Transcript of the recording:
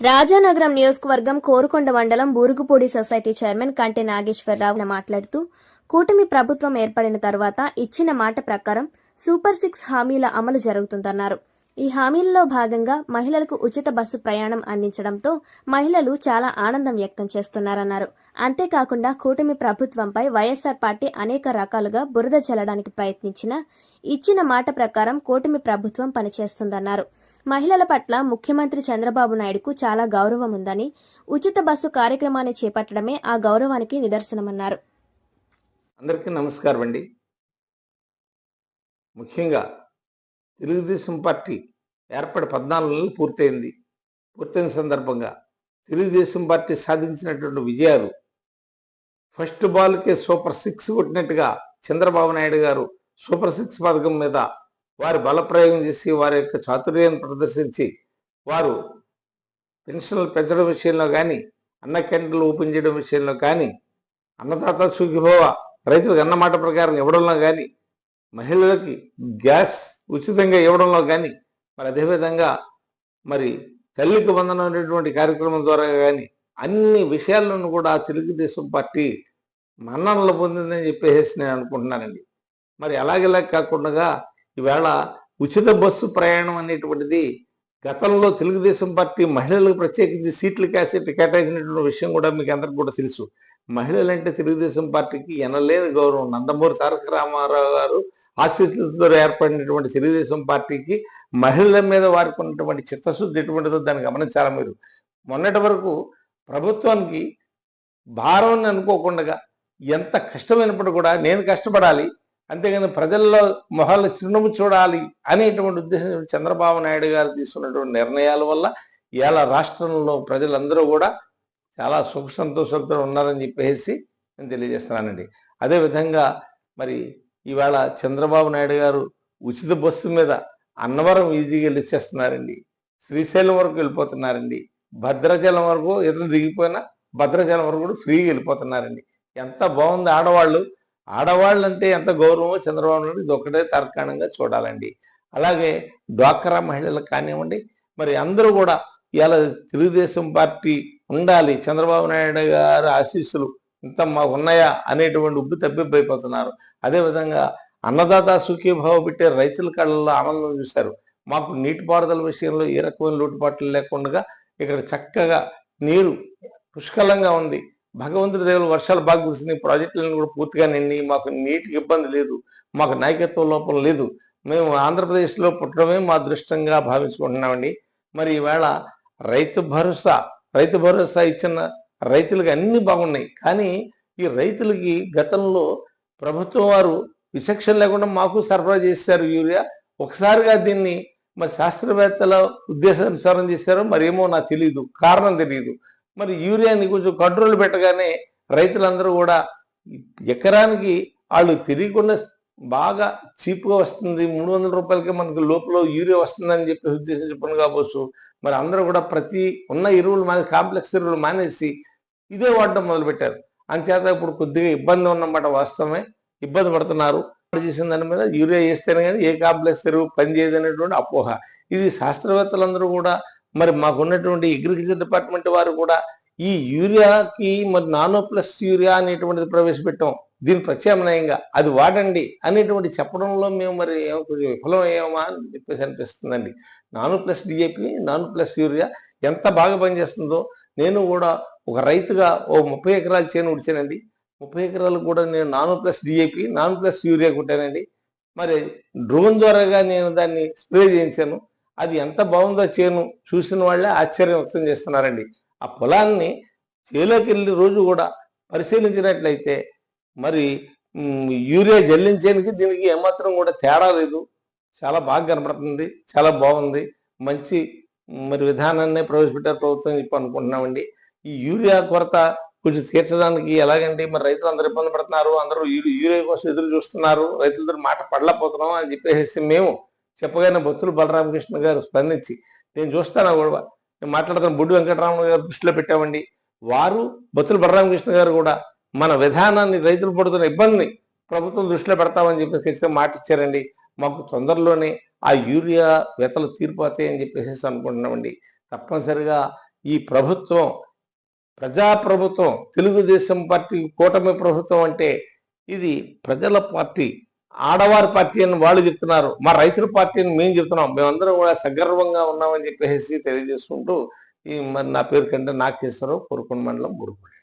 రాజానగరం నియోజకవర్గం కోరుకొండ మండలం Burugupudi society chairman కంటి నాగేశ్వరరావు మాట్లాడుతూ కూటమి ప్రభుత్వం ఏర్పడిన తర్వాత ఇచ్చిన మాట ప్రకారం సూపర్ సిక్స్ హామీల అమలు జరుగుతుందన్నారు. ఈ హామీలలో భాగంగా మహిళలకు ఉచిత బస్సు ప్రయాణం అందించడంతో మహిళలు చాలా ఆనందం వ్యక్తం చేస్తున్నారన్నారు. అంతేకాకుండా కూటమి ప్రభుత్వంపై వైఎస్ఆర్ పార్టీ అనేక రకాలుగా బురద చల్లడానికి ప్రయత్నించిన ఇచ్చిన మాట ప్రకారం కూటమి ప్రభుత్వం పనిచేస్తుందన్నారు. మహిళల పట్ల ముఖ్యమంత్రి చంద్రబాబు నాయుడుకు చాలా గౌరవం ఉందని ఉచిత బస్సు కార్యక్రమాన్ని చేపట్టడమే ఆ గౌరవానికి నిదర్శనమన్నారు. అందరికీ నమస్కారం అండి ముఖ్యంగా తెలుగుదేశం పార్టీ ఏర్పడి పద్నాలుగు నెలలు పూర్తయింది. పూర్తయిన సందర్భంగా తెలుగుదేశం పార్టీ సాధించినటువంటి విజయాలు ఫస్ట్ బాల్కే సూపర్ సిక్స్ కొట్టినట్టుగా చంద్రబాబు నాయుడు గారు సూపర్ సిక్స్ పథకం మీద వారి బలప్రయోగం చేసి వారి యొక్క చాతుర్యాన్ని ప్రదర్శించి వారు పెన్షన్లు పెంచడం విషయంలో కానీ అన్న క్యాంటీన్లు ఓపెన్ చేయడం విషయంలో కానీ అన్నదాత సుఖిభవ రైతులకు అన్నమాట ప్రకారం ఇవ్వడంలో కానీ మహిళలకి గ్యాస్ ఉచితంగా ఇవ్వడంలో కానీ మరి అదేవిధంగా మరి తల్లికి వందనం అనేటువంటి కార్యక్రమం ద్వారా కానీ అన్ని విషయాలను కూడా తెలుగుదేశం పార్టీ మన్ననలు పొందిందని చెప్పేసి నేను అనుకుంటున్నానండి. మరి అలాగేలా కాకుండా ఈవేళ ఉచిత బస్సు ప్రయాణం అనేటువంటిది గతంలో తెలుగుదేశం పార్టీ మహిళలకు ప్రత్యేకించి సీట్లు క్యాసెట్ కేటాయించినటువంటి విషయం కూడా మీకు అందరికి కూడా తెలుసు. మహిళలంటే తెలుగుదేశం పార్టీకి ఎనలేని గౌరవం. నందమూరి తారక రామారావు గారు ఆశీస్సులతో ఏర్పడినటువంటి తెలుగుదేశం పార్టీకి మహిళల మీద వారికి ఉన్నటువంటి చిత్తశుద్ధి ఎటువంటిదో దాన్ని గమనించాలి మీరు? మొన్నటి వరకు ప్రభుత్వానికి భారం అనుకోకుండా ఎంత కష్టమైనప్పుడు కూడా నేను కష్టపడాలి అంతేగాని ప్రజల్లో మొహాలు చిరునవ్వు చూడాలి అనేటువంటి ఉద్దేశం చంద్రబాబు నాయుడు గారు తీసుకున్నటువంటి నిర్ణయాల వల్ల ఇవాళ రాష్ట్రంలో ప్రజలందరూ కూడా చాలా సుఖ సంతోషాలతో ఉన్నారని చెప్పేసి నేను తెలియజేస్తున్నానండి. అదేవిధంగా మరి ఇవాళ చంద్రబాబు నాయుడు గారు ఉచిత బస్సు మీద అన్నవరం ఈజీగా వెళ్ళిచ్చేస్తున్నారండి. శ్రీశైలం వరకు వెళ్ళిపోతున్నారండి. భద్రాచలం వరకు ఎదురు దిగిపోయినా భద్రాచలం వరకు కూడా ఫ్రీగా వెళ్ళిపోతున్నారండి. ఎంత బాగుంది ఆడవాళ్ళు. ఆడవాళ్ళు అంటే ఎంత గౌరవమో చంద్రబాబు నాయుడు ఇది ఒకటే తర్కాణంగా చూడాలండి. అలాగే డ్వాక్రా మహిళలకు కానివ్వండి మరి అందరూ కూడా ఇవాళ తెలుగుదేశం పార్టీ ఉండాలి. చంద్రబాబు నాయుడు గారి ఆశీస్సులు ఇంత మాకు ఉన్నాయా అనేటువంటి ఉబ్బి తప్పిపోయిపోతున్నారు అదేవిధంగా అన్నదాత సుఖీభావ పెట్టే రైతుల కళ్ళల్లో ఆనందం చూశారు. మాకు నీటిపారుదల విషయంలో ఏ రకమైన లోటుపాట్లు లేకుండా ఇక్కడ చక్కగా నీరు పుష్కలంగా ఉంది. భగవంతుడి దేవుడు వర్షాలు బాగా కురిసినాయి. ప్రాజెక్టులను కూడా పూర్తిగా నిండి మాకు నీటికి ఇబ్బంది లేదు. మాకు నాయకత్వ లోపం లేదు. మేము ఆంధ్రప్రదేశ్లో పుట్టడమే మా అదృష్టంగా భావించుకుంటున్నామండి. మరి ఈవేళ రైతు భరోసా రైతు భరోసా ఇచ్చిన రైతులకి అన్ని బాగున్నాయి. కానీ ఈ రైతులకి గతంలో ప్రభుత్వం వారు విచక్షణ లేకుండా మాకు సరఫరా చేశారు యూరియా. ఒకసారిగా దీన్ని మరి శాస్త్రవేత్తల ఉద్దేశానుసారం చేశారో మరేమో నాకు తెలియదు కారణం తెలియదు మరి యూరియాని కొంచెం కంట్రోల్ పెట్టగానే రైతులందరూ కూడా ఎకరానికి వాళ్ళు తెలియకుండా బాగా చీప్గా వస్తుంది. మూడు వందల రూపాయలకే మనకి లోపల యూరియా వస్తుందని చెప్పి ఉద్దేశం చెప్పను కావచ్చు మరి అందరూ కూడా ప్రతి ఉన్న ఎరువులు మానే కాంప్లెక్స్ ఎరువులు మానేసి ఇదే వాడడం మొదలుపెట్టారు. అంచేత ఇప్పుడు కొద్దిగా ఇబ్బంది ఉన్నమాట వాస్తవమే. ఇబ్బంది పడుతున్నారు. చేసిన దాని మీద యూరియా వేస్తేనే కానీ ఏ కాంప్లెక్స్ ఎరువు పనిచేయదు అనేటువంటి అపోహ. ఇది శాస్త్రవేత్తలందరూ కూడా మరి మాకున్నటువంటి అగ్రికల్చర్ డిపార్ట్మెంట్ వారు కూడా ఈ యూరియాకి మరి నానో ప్లస్ యూరియా అనేటువంటిది ప్రవేశపెట్టాం. దీని ప్రత్యామ్నాయంగా అది వాడండి అనేటువంటి చెప్పడంలో మేము మరి ఏమో కొంచెం విఫలం అయ్యామా అని చెప్పేసి అనిపిస్తుందండి. Nano plus DAP nano plus urea ఎంత బాగా పనిచేస్తుందో నేను కూడా ఒక రైతుగా ఓ ముప్పై ఎకరాలు చేను ఉడిచానండి. ముప్పై ఎకరాలు కూడా నేను nano plus DAP nano plus urea కొట్టానండి. మరి డ్రోన్ ద్వారాగా నేను దాన్ని స్ప్రే చేయించాను. అది ఎంత బాగుందో చేను చూసిన వాళ్ళే ఆశ్చర్యం వ్యక్తం చేస్తున్నారండి. ఆ పొలాన్ని చేలోకి వెళ్ళి రోజు కూడా పరిశీలించినట్లయితే మరి యూరియా జల్లించేందుకు దీనికి ఏమాత్రం కూడా తేడా లేదు. చాలా బాగా కనపడుతుంది. చాలా బాగుంది. మంచి మరి విధానాన్ని ప్రవేశపెట్టారు ప్రభుత్వం చెప్పి అనుకుంటున్నామండి. ఈ యూరియా కొరత కొంచెం తీర్చడానికి ఎలాగండి? మరి రైతులు అందరు ఇబ్బంది పడుతున్నారు. అందరూ యూ- యూరియా కోసం ఎదురు చూస్తున్నారు. రైతులతో మాట పడలేకపోతున్నాం అని చెప్పేసి మేము చెప్పగానే బొత్తులు బలరామకృష్ణ గారు స్పందించి నేను చూస్తాను కూడా నేను మాట్లాడుతున్న బుడ్డు వెంకటరామన్ గారు దృష్టిలో పెట్టామండి. వారు బొత్తుల బలరామకృష్ణ గారు కూడా మన విధానాన్ని రైతులు పడుతున్న ఇబ్బందిని ప్రభుత్వం దృష్టిలో పెడతామని చెప్పి ఖచ్చితంగా మాట ఇచ్చారండి మాకు తొందరలోనే ఆ యూరియా వెతలు తీరిపోతాయి అని చెప్పేసి అనుకుంటున్నామండి. తప్పనిసరిగా ఈ ప్రభుత్వం ప్రజాప్రభుత్వం తెలుగుదేశం పార్టీ కూటమి ప్రభుత్వం అంటే ఇది ప్రజల పార్టీ ఆడవారి పార్టీ అని వాళ్ళు చెప్తున్నారు. మా రైతుల పార్టీ అని మేము చెప్తున్నాం. మేమందరం కూడా సగర్వంగా ఉన్నామని చెప్పేసి తెలియజేసుకుంటూ ఈ మరి నా పేరు కంటే నాగేశ్వరరావు కోరుకొండ మండలం బురుగుపల్లి